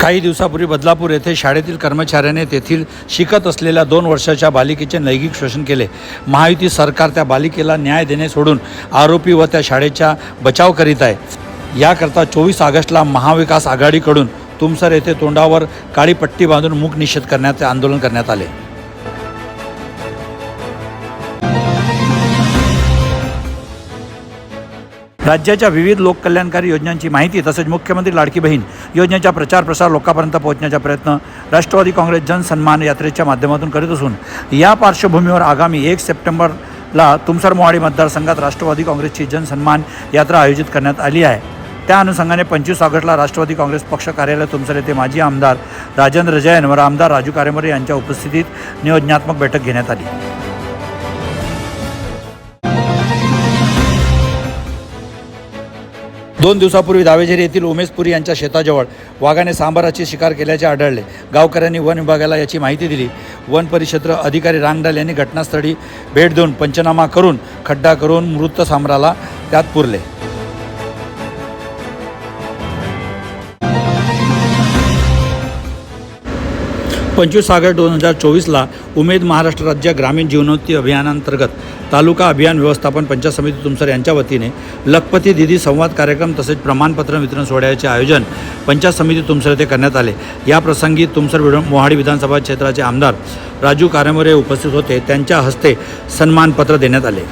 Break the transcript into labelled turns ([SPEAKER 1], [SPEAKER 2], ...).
[SPEAKER 1] काही दिवसापूर्वी बदलापूर येथे शाळेतील कर्मचाऱ्याने तेथील शिकत असलेल्या दोन वर्षाच्या बालिकेचे लैंगिक शोषण केले. महायुती सरकार त्या बालिकेला न्याय देणे सोडून आरोपी व त्या शाळेचा बचाव करीत आहे. याकरता चोवीस ऑगस्टला महाविकास आघाडीकडून तुमसर येथे तोंडावर काळी पट्टी बांधून मूक निषेध करण्याचे आंदोलन करण्यात आले. राज्याच्या विविध लोककल्याणकारी योजनांची माहिती तसेच मुख्यमंत्री लाडकी बहीण योजनेचा प्रचार प्रसार लोकांपर्यंत पोहोचण्याचा प्रयत्न राष्ट्रवादी काँग्रेस जनसन्मान यात्रेच्या माध्यमातून करीत असून या पार्श्वभूमीवर आगामी एक सप्टेंबरला तुमसर मोहाडी मतदारसंघात राष्ट्रवादी काँग्रेसची जनसन्मान यात्रा आयोजित करण्यात आली आहे. त्या अनुषंगाने पंचवीस ऑगस्टला राष्ट्रवादी काँग्रेस पक्ष कार्यालय तुमसर येथे माजी आमदार राजेंद्र जैन व आमदार राजू कारेमरे यांच्या उपस्थितीत नियोजनात्मक बैठक घेण्यात आली. दोन दिवसापूर्वी दावेझेरी येथील उमेशपुरी यांच्या शेताजवळ वाघाने सांबाराची शिकार केल्याचे आढळले. गावकऱ्यांनी वन विभागाला याची माहिती दिली. वन परिक्षेत्र अधिकारी रांगडाल यांनी घटनास्थळी भेट देऊन पंचनामा करून खड्डा करून मृत सांबराला त्यात पुरले. पंचवीस ऑगस्ट दोन हजार चोवीसला उमेद महाराष्ट्र राज्य ग्रामीण जीवनोन्नती अभियानांतर्गत तालुका अभियान व्यवस्थापन पंचायत समिती तुमसर यांच्या वतीने लखपती दिदी संवाद कार्यक्रम तसेच प्रमाणपत्र वितरण सोहळ्याचे आयोजन पंचायत समिती तुमसर येथे करण्यात आले. या प्रसंगी तुमसर विड मोहाडी विधानसभा क्षेत्राचे आमदार राजू कारेमरे उपस्थित होते. त्यांच्या हस्ते सन्मानपत्र देण्यात आले.